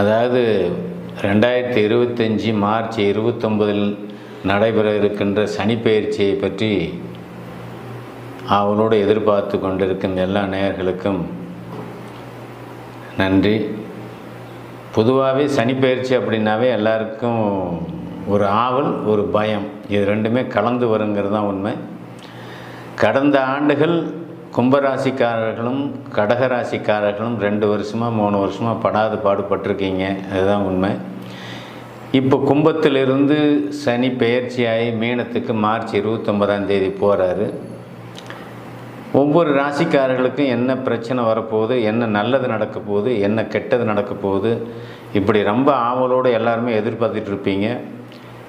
அதாவது ரெண்டாயிரத்தி இருபத்தஞ்சி மார்ச் இருபத்தொம்பதில் நடைபெற இருக்கின்ற சனிப்பெயர்ச்சியை பற்றி அவனோடு எதிர்பார்த்து கொண்டிருக்கின்ற எல்லா நேயர்களுக்கும் நன்றி. பொதுவாகவே சனிப்பெயர்ச்சி அப்படின்னாவே எல்லாருக்கும் ஒரு ஆவல் ஒரு பயம். இது ரெண்டுமே கலந்து வருங்கிறது தான் உண்மை. கடந்த ஆண்டுகள் கும்பராசிக்காரர்களும் கடகராசிக்காரர்களும் ரெண்டு வருஷமாக மூணு வருஷமாக படாது பாடுபட்டிருக்கீங்க. அதுதான் உண்மை. இப்போ கும்பத்திலிருந்து சனி பெயர்ச்சியாகி மீனத்துக்கு மார்ச் இருபத்தொம்பதாம் தேதி போகிறாரு ஒவ்வொரு ராசிக்காரர்களுக்கும் என்ன பிரச்சனை வரப்போகுது என்ன நல்லது நடக்க போகுது என்ன கெட்டது நடக்க போகுது இப்படி ரொம்ப ஆவலோடு எல்லாருமே எதிர்பார்த்துட்டு இருப்பீங்க.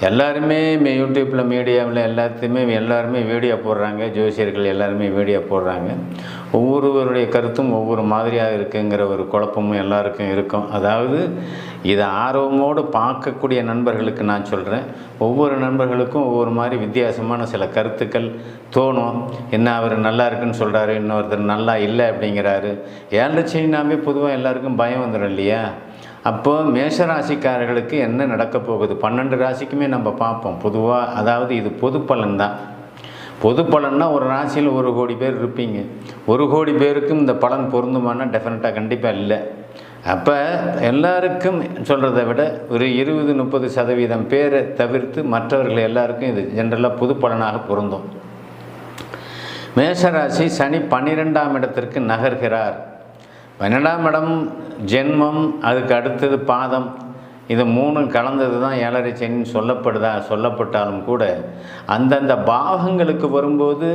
எல்லாருமே மே- யூடியூப்பில் மீடியாவில் எல்லாத்தையுமே எல்லாருமே வீடியோ போடுறாங்க. ஜோசியர்கள் எல்லாருமே வீடியோ போடுறாங்க. ஒவ்வொருவருடைய கருத்தும் ஒவ்வொரு மாதிரியாக இருக்குங்கிற ஒரு குழப்பமும் எல்லாருக்கும் இருக்கும். அதாவது இதை ஆர்வமோடு பார்க்கக்கூடிய நண்பர்களுக்கு நான் சொல்கிறேன் ஒவ்வொரு நண்பர்களுக்கும் ஒவ்வொரு மாதிரி வித்தியாசமான சில கருத்துக்கள் தோணும். என்ன அவர் நல்லா இருக்குன்னு சொல்கிறாரு இன்னொருத்தர் நல்லா இல்லை அப்படிங்கிறாரு. ஏழரைச்சினாவே பொதுவாக எல்லாருக்கும் பயம் வந்துடும் இல்லையா? அப்போது மேஷ ராசிக்காரர்களுக்கு என்ன நடக்க போகுது? பன்னெண்டு ராசிக்குமே நம்ம பார்ப்போம். பொதுவாக அதாவது இது பொது பலன் தான் பொது பலன்னா ஒரு ராசியில் ஒரு கோடி பேர் இருப்பீங்க. ஒரு கோடி பேருக்கும் இந்த பலன் பொருந்துமானா டெஃபினட்டாக கண்டிப்பாக இல்லை. அப்போ எல்லாருக்கும் சொல்கிறத விட ஒரு இருபது முப்பது சதவீதம் பேரை தவிர்த்து மற்றவர்கள் எல்லாருக்கும் இது ஜென்ரலாக புது பலனாக பொருந்தும். மேஷராசி சனி பன்னிரெண்டாம் இடத்திற்கு நகர்கிறார். பன்னெண்டாம் இடம் ஜென்மம் அதுக்கு அடுத்தது பாதம். இது மூணும் கலந்தது தான் ஏழரை சனின்னு சொல்லப்படுதா சொல்லப்பட்டாலும் கூட அந்தந்த பாவங்களுக்கு வரும்போது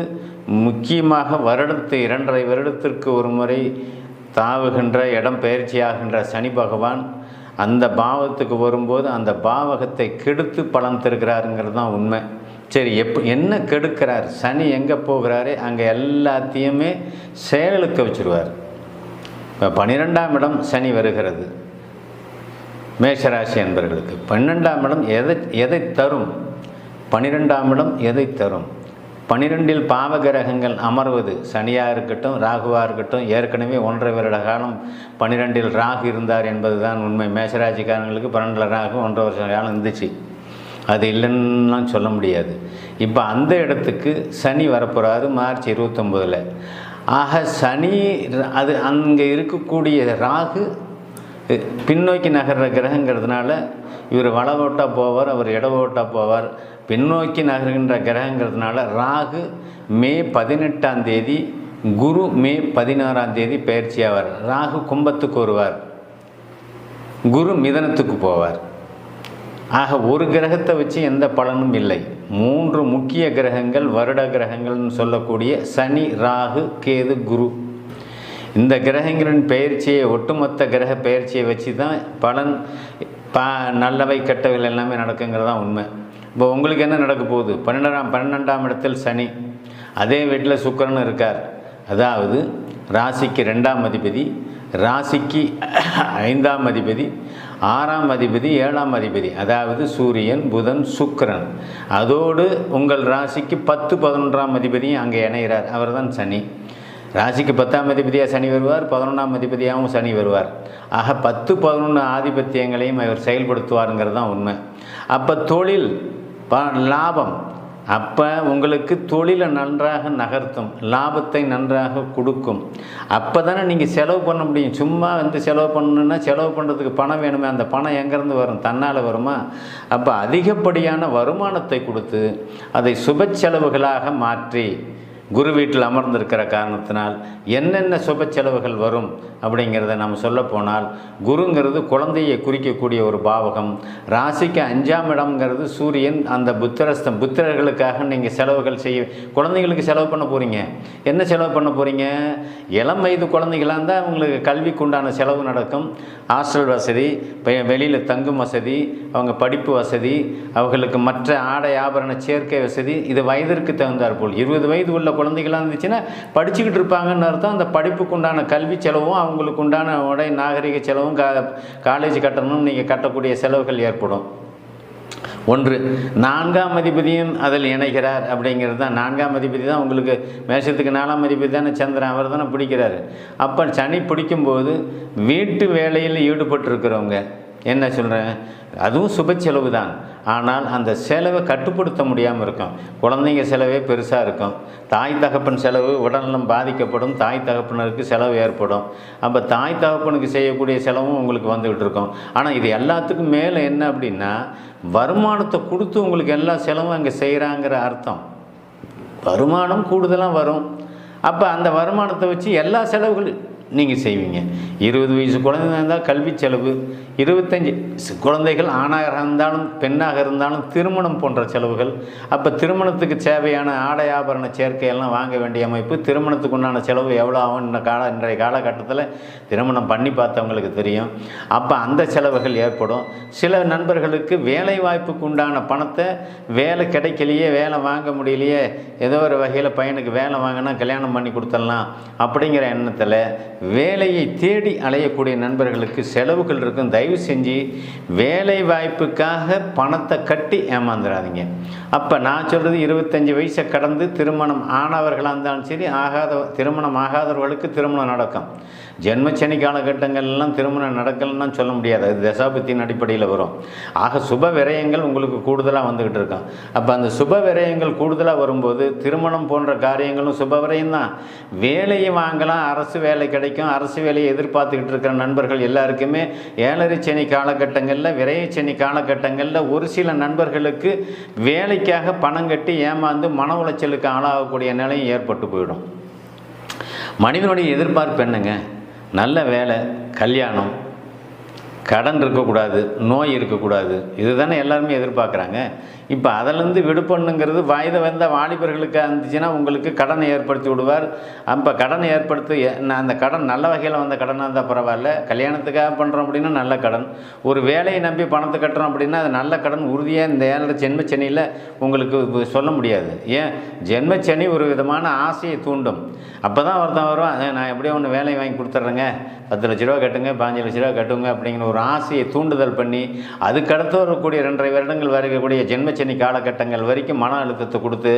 முக்கியமாக வருடத்து இரண்டரை வருடத்திற்கு ஒரு முறை தாவுகின்ற இடம் பயிற்சியாகின்ற சனி பகவான் அந்த பாவத்துக்கு வரும்போது அந்த பாவகத்தை கெடுத்து பலன் தருகிறாருங்கிறது தான் உண்மை. சரி எப்போ என்ன கெடுக்கிறார்? சனி எங்கே போகிறாரு? அங்கே எல்லாத்தையுமே செயலுக்கு வச்சுருவார். இப்போ பன்னிரெண்டாம் இடம் சனி வருகிறது. மேஷராசி என்பர்களுக்கு. பன்னெண்டாம் இடம் எதை எதை தரும்? பன்னிரெண்டாம் இடம் எதை தரும்? பன்னிரெண்டில் பாவகிரகங்கள் அமர்வது சனியாக இருக்கட்டும் ராகுவாக இருக்கட்டும் ஏற்கனவே ஒன்றரை வருட காலம் பன்னிரெண்டில் ராகு இருந்தார் என்பது தான் உண்மை. மேஷராசிக்காரங்களுக்கு பன்னெண்டில் ராகு ஒன்றரை வருஷம் காலம் இருந்துச்சு. அது இல்லைன்னுலாம் சொல்ல முடியாது. இப்போ அந்த இடத்துக்கு சனி வரப்போகிறாரு மார்ச் இருபத்தொம்போதில். ஆக சனி அது அங்கே இருக்கக்கூடிய ராகு பின்னோக்கி நகர்ற கிரகங்கிறதுனால இவர் வளவோட்டாக ஓட்டா போவார் அவர் இட ஓட்டா போவார். பின்னோக்கி நகர்கின்ற கிரகங்கிறதுனால ராகு மே பதினெட்டாம் தேதி குரு மே பதினாறாம் தேதி பயிற்சியாவார் ராகு கும்பத்துக்கு வருவார். குரு மிதனத்துக்கு போவார். ஆக ஒரு கிரகத்தை வச்சு எந்த பலனும் இல்லை. மூன்று முக்கிய கிரகங்கள் வருட கிரகங்கள்னு சொல்லக்கூடிய சனி ராகு கேது குரு. இந்த கிரகங்களின் பெயர்ச்சியை ஒட்டுமொத்த கிரக பெயர்ச்சியை வச்சு தான் பலன் ப நல்லவை கெட்டவைகள் எல்லாமே நடக்குங்கிறது தான் உண்மை. இப்போ உங்களுக்கு என்ன நடக்க போகுது? பன்னெண்டாம் பன்னெண்டாம் இடத்தில் சனி. அதே வீட்டில் சுக்கரன் இருக்கார். அதாவது ராசிக்கு ரெண்டாம் அதிபதி. ராசிக்கு ஐந்தாம் அதிபதி ஆறாம் அதிபதி ஏழாம் அதிபதி அதாவது சூரியன் புதன் சுக்கிரன். அதோடு உங்கள் ராசிக்கு பத்து பதினொன்றாம் அதிபதியும் அங்கே இணைகிறார். அவர்தான் சனி. ராசிக்கு பத்தாம் அதிபதியாக சனி வருவார் பதினொன்றாம் அதிபதியாகவும் சனி வருவார். ஆக பத்து பதினொன்று ஆதிபத்தியங்களையும் அவர் செயல்படுத்துவாருங்கிறது தான் உண்மை. அப்போ தொழில் ப லாபம். அப்போ உங்களுக்கு தொழிலை நன்றாக நகர்த்தும் லாபத்தை நன்றாக கொடுக்கும். அப்போ தானே நீங்கள் செலவு பண்ண முடியும். சும்மா வந்து செலவு பண்ணணுன்னா செலவு பண்ணுறதுக்கு பணம் வேணுமே அந்த பணம் எங்கேருந்து வரும்? தன்னால் வருமா? அப்போ அதிகப்படியான வருமானத்தை கொடுத்து அதை சுப செலவுகளாக மாற்றி குரு வீட்டில் அமர்ந்திருக்கிற காரணத்தினால் என்னென்ன சுப செலவுகள் வரும் அப்படிங்கிறத நம்ம சொல்லப்போனால் குருங்கிறது குழந்தையை குறிக்கக்கூடிய ஒரு பாவகம். ராசிக்கு அஞ்சாம் இடம்ங்கிறது சூரியன் அந்த புத்திரஸ்தம். புத்திரர்களுக்காக நீங்கள் செலவுகள் செய்ய குழந்தைங்களுக்கு செலவு பண்ண போகிறீங்க என்ன செலவு பண்ண போகிறீங்க இளம் வயது குழந்தைகளாக இருந்தால் அவங்களுக்கு கல்விக்கு உண்டான செலவு நடக்கும். ஹாஸ்டல் வசதி வெளியில் தங்கும் வசதி அவங்க படிப்பு வசதி அவர்களுக்கு மற்ற ஆடை ஆபரண சேர்க்கை வசதி இது வயதிற்கு தகுந்தாற்போல் இருபது வயது உள்ள குழந்தைகளாக இருந்துச்சுன்னா படிச்சுக்கிட்டு இருப்பாங்கன்னு அர்த்தம். அந்த படிப்புக்கு உண்டான கல்வி செலவும் அவங்களுக்கு உண்டான உடை நாகரிக செலவும் கா காலேஜ் கட்டணும் நீங்கள் கட்டக்கூடிய செலவுகள் ஏற்படும். ஒன்று நான்காம் அதிபதியும் அதில் இணைகிறார் அப்படிங்கிறது தான். நான்காம் அதிபதி தான் உங்களுக்கு மேஷத்துக்கு நாலாம் அதிபதி தானே சந்திரன் அவர் தானே பிடிக்கிறாரு. அப்போ சனி பிடிக்கும்போது வீட்டு வேலையில் ஈடுபட்டிருக்கிறவங்க என்ன சொல்கிறேன் அதுவும் சுப செலவு தான். ஆனால் அந்த செலவை கட்டுப்படுத்த முடியாமல் இருக்கும். குழந்தைங்க செலவே பெருசாக இருக்கும். தாய் தகப்பன் செலவு உடல்நலம் பாதிக்கப்படும். தாய் தகப்பனருக்கு செலவு ஏற்படும். அப்போ தாய் தகப்பனுக்கு செய்யக்கூடிய செலவும் உங்களுக்கு வந்துக்கிட்டு இருக்கும். ஆனால் இது எல்லாத்துக்கும் மேலே என்ன அப்படின்னா வருமானத்தை கொடுத்து உங்களுக்கு எல்லா செலவும் அங்கே செய்கிறாங்கிற அர்த்தம். வருமானம் கூடுதலாக வரும். அப்போ அந்த வருமானத்தை வச்சு எல்லா செலவுகளும் நீங்கள் செய்வீங்க. இருபது வயசு குழந்தை இருந்தால் கல்வி செலவு. இருபத்தஞ்சி குழந்தைகள் ஆணாக இருந்தாலும் பெண்ணாக இருந்தாலும் திருமணம் போன்ற செலவுகள். அப்போ திருமணத்துக்கு தேவையான ஆடை ஆபரண சேர்க்கையெல்லாம் வாங்க வேண்டிய அமைப்பு திருமணத்துக்கு உண்டான செலவு எவ்வளோ ஆகும் இந்த கால இன்றைய காலகட்டத்தில் திருமணம் பண்ணி பார்த்தவங்களுக்கு தெரியும். அப்போ அந்த செலவுகள் ஏற்படும். சில நண்பர்களுக்கு வேலை வாய்ப்புக்கு உண்டான பணத்தை வேலை கிடைக்கலையே வேலை வாங்க முடியலையே ஏதோ ஒரு வகையில் பையனுக்கு வேலை வாங்கினா கல்யாணம் பண்ணி கொடுத்துடலாம் அப்படிங்கிற எண்ணத்தில் வேலையை தேடி அலையக்கூடிய நண்பர்களுக்கு செலவுகள் இருக்கும். தயவு செஞ்சு வேலை வாய்ப்புக்காக பணத்தை கட்டி ஏமாந்துடாதீங்க அப்போ நான் சொல்கிறது இருபத்தஞ்சி வயசை கடந்து திருமணம் ஆனவர்களாக இருந்தாலும் சரி ஆகாத திருமணம் ஆகாதவர்களுக்கு திருமணம் நடக்கும். ஜென்மச்சனி காலகட்டங்கள்லாம் திருமணம் நடக்கலன்னா சொல்ல முடியாது. அது தசாபத்தின் அடிப்படையில் வரும். ஆக சுப விரயங்கள் உங்களுக்கு கூடுதலாக வந்துக்கிட்டு இருக்கும் அப்போ அந்த சுப விரயங்கள் கூடுதலாக வரும்போது திருமணம் போன்ற காரியங்களும் சுப விரயம் தான் வேலையை வாங்கலாம் அரசு வேலை கிடைக்கும் அரசு வேலையை எதிர்பார்த்துக்கிட்டு இருக்கிற நண்பர்கள் எல்லாருக்குமே ஏழரை சனி காலகட்டங்களில் விரயச்சனி காலகட்டங்களில் ஒரு சில நண்பர்களுக்கு வேலைக்காக பணம் கட்டி ஏமாந்து மன உளைச்சலுக்கு ஆளாகக்கூடிய நிலையும் ஏற்பட்டு போயிடும். மனிதனுடைய எதிர்பார்ப்பு என்னங்க? நல்ல வேலை கல்யாணம் கடன் இருக்கக்கூடாது நோய் இருக்கக்கூடாது. இதுதானே எல்லாருமே எதிர்பார்க்குறாங்க. இப்போ அதிலேருந்து விடுபண்ணுங்கிறது வயது வந்த வாலிபர்களுக்கு இருந்துச்சுன்னா உங்களுக்கு கடனை ஏற்படுத்தி விடுவார். அப்போ கடனை ஏற்படுத்தி நான் அந்த கடன் நல்ல வகையில் வந்த கடனாக இருந்தால் பரவாயில்ல. கல்யாணத்துக்காக பண்ணுறோம் அப்படின்னா நல்ல கடன். ஒரு வேலையை நம்பி பணத்தை கட்டுறோம் அப்படின்னா அது நல்ல கடன் உறுதியாக இந்த ஏழரை ஜென்மச்சனியில் உங்களுக்கு சொல்ல முடியாது. ஏன்? ஜென்மச்சனி ஒரு விதமான ஆசையை தூண்டும். அப்போ தான் ஒருத்தன் வரும் நான் எப்படியோ ஒன்று வேலையை வாங்கி கொடுத்துட்றேங்க. பத்து லட்ச ரூபா கட்டுங்க பாஞ்சு லட்ச ரூபா கட்டுங்க அப்படிங்கிற ஒரு ஆசையை தூண்டுதல் பண்ணி அதுக்கடுத்து வரக்கூடிய ரெண்டரை வருடங்கள் வரைக்கக்கூடிய ஜென்மச்சனி காலகட்டங்கள் வரைக்கும் மன அழுத்தத்தை கொடுத்து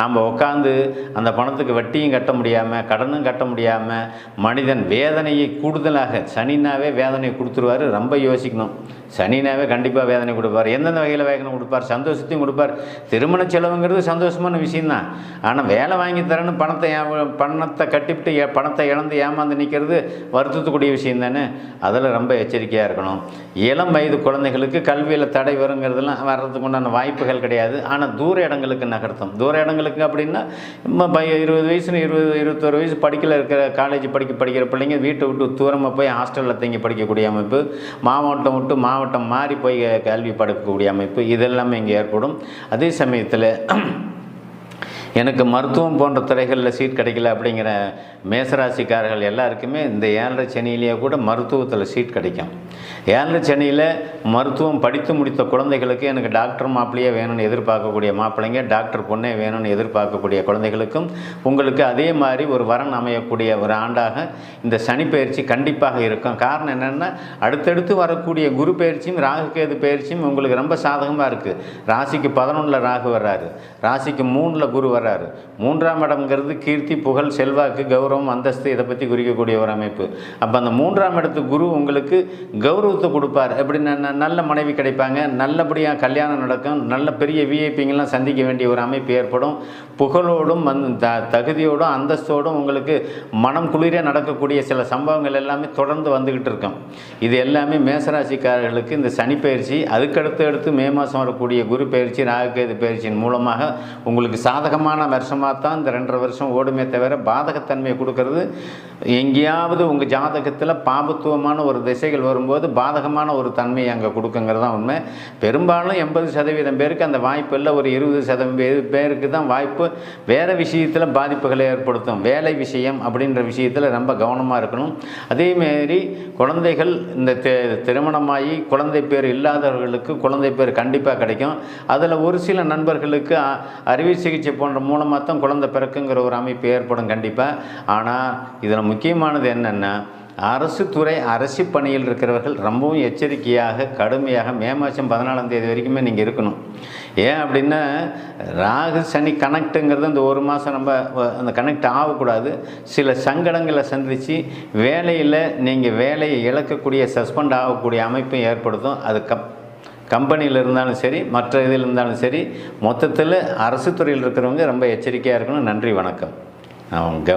நாம் உட்காந்து அந்த பணத்துக்கு வட்டியும் கட்ட முடியாமல் கடனும் கட்ட முடியாமல் மனிதன் வேதனையை கூடுதலாக சனினாவே வேதனை கொடுத்துருவாரு ரொம்ப யோசிக்கணும். சனினாவே கண்டிப்பாக வேதனை கொடுப்பார். எந்தெந்த வகையில் வேதனை கொடுப்பார்? சந்தோஷத்தையும் கொடுப்பார். திருமண செலவுங்கிறது சந்தோஷமான விஷயம்தான். ஆனால் வேலை வாங்கி தரேன்னு பணத்தை பணத்தை கட்டிவிட்டு பணத்தை இழந்து ஏமாந்து நிற்கிறது வருத்தத்துக்கு வருத்தத்துக்குரிய விஷயம் தானே? அதில் ரொம்ப எச்சரிக்கையாக இருக்கணும். இளம் வயது குழந்தைகளுக்கு கல்வியில் தடை வருங்கிறதுலாம் வர்றதுக்கு உண்டான வாய்ப்புகள் கிடையாது. ஆனால் தூர இடங்களுக்கு நகர்த்தும் தூர இடங்களுக்கு அப்படின்னா நம்ம பை- இருபது வயசுன்னு இருபது இருபத்தொரு வயசு படிக்கல இருக்கிற காலேஜ் படிக்க படிக்கிற பிள்ளைங்க வீட்டை விட்டு தூரமாக போய் ஹாஸ்டலில் தங்கி படிக்கக்கூடிய அமைப்பு மாவட்டம் விட்டு மாவட்டம் மாறி போய் கல்வி படிக்கக்கூடிய அமைப்பு இதெல்லாமே இங்கே ஏற்படும். அதே சமயத்தில் எனக்கு மருத்துவம் போன்ற துறைகளில் சீட் கிடைக்கல அப்படிங்கிற மேசராசிக்காரர்கள் எல்லாருக்குமே இந்த ஏழரை சனியிலேயே கூட மருத்துவத்தில் சீட் கிடைக்கும். ஏன்னு சென்னையில் மருத்துவம் படித்து முடித்த குழந்தைகளுக்கு எனக்கு டாக்டர் மாப்பிள்ளையே வேணும்னு எதிர்பார்க்கக்கூடிய மாப்பிள்ளைங்க டாக்டர் பொண்ணே வேணும்னு எதிர்பார்க்கக்கூடிய குழந்தைகளுக்கும் உங்களுக்கு அதே மாதிரி ஒரு வரன் அமையக்கூடிய ஒரு ஆண்டாக இந்த சனி பயிற்சி கண்டிப்பாக இருக்கும். காரணம் என்னென்னா அடுத்தடுத்து வரக்கூடிய குரு பயிற்சியும் ராகுகேது பயிற்சியும் உங்களுக்கு ரொம்ப சாதகமாக இருக்குது ராசிக்கு பதினொன்றில் ராகு வர்றாரு. ராசிக்கு மூணில் குரு வர்றாரு. மூன்றாம் இடம்ங்கிறது கீர்த்தி புகழ் செல்வாக்கு கௌரவம் அந்தஸ்து இதை பற்றி குறிக்கக்கூடிய ஒரு அமைப்பு. அப்போ அந்த மூன்றாம் இடத்து குரு உங்களுக்கு கௌரவத்தை கொடுப்பார். எப்படி ந- நல்ல மனைவி கிடைப்பாங்க. நல்லபடியாக கல்யாணம் நடக்கும். நல்ல பெரிய விஐபிங்கெல்லாம் சந்திக்க வேண்டிய ஒரு அமைப்பு ஏற்படும். புகழோடும் வந்து த தகுதியோடும் அந்தஸ்தோடும் உங்களுக்கு மனம் குளிர நடக்கக்கூடிய சில சம்பவங்கள் எல்லாமே தொடர்ந்து வந்துக்கிட்டு இருக்கும். இது எல்லாமே மேசராசிக்காரர்களுக்கு இந்த சனி பயிற்சி அதுக்கடுத்து அடுத்து மே மாதம் வரக்கூடிய குரு பயிற்சி ராகுகேது பயிற்சியின் மூலமாக உங்களுக்கு சாதகமான வருஷமாக தான் இந்த ரெண்டரை வருஷம் ஓடுமே தவிர பாதகத்தன்மையை கொடுக்கறது எங்கேயாவது உங்கள் ஜாதகத்தில் பாபத்துவமான ஒரு திசைகள் வரும்போது பாதகமான ஒரு தன்மையை அங்கே கொடுக்குங்கிறது தான் உண்மை. பெரும்பாலும் எண்பது சதவீதம் பேருக்கு அந்த வாய்ப்பு இல்லை. ஒரு இருபது சதவீதம் பேருக்கு தான் வாய்ப்பு. வேறு விஷயத்தில் பாதிப்புகளை ஏற்படுத்தும். வேலை விஷயம் அப்படின்ற விஷயத்தில் ரொம்ப கவனமாக இருக்கணும். அதேமாரி குழந்தைகள் இந்த திருமணமாகி குழந்தை பேர் இல்லாதவர்களுக்கு குழந்தை பேர் கண்டிப்பாக கிடைக்கும். அதில் ஒரு சில நண்பர்களுக்கு அறுவை சிகிச்சை போன்ற மூலமாக தான் குழந்தை பிறக்குங்கிற ஒரு அமைப்பு ஏற்படும் கண்டிப்பாக ஆனால் இதில் முக்கியமானது என்னென்னா அரசு துறை அரசு பணியில் இருக்கிறவர்கள் ரொம்பவும் எச்சரிக்கையாக கடுமையாக மே மாதம் பதினாலாம் தேதி வரைக்குமே நீங்கள் இருக்கணும். ஏன் அப்படின்னா ராகு சனி கனெக்ட்டுங்கிறது இந்த ஒரு மாதம் நம்ம வ- அந்த கனெக்ட் ஆகக்கூடாது. சில சங்கடங்களை சந்தித்து வேலையில் நீங்கள் வேலையை இழக்கக்கூடிய சஸ்பெண்ட் ஆகக்கூடிய அமைப்பும் ஏற்படுத்தும். அது கப் கம்பெனியில் இருந்தாலும் சரி மற்ற இதில் இருந்தாலும் சரி மொத்தத்தில் அரசு துறையில் இருக்கிறவங்க ரொம்ப எச்சரிக்கையாக இருக்கணும். நன்றி வணக்கம். அவங்க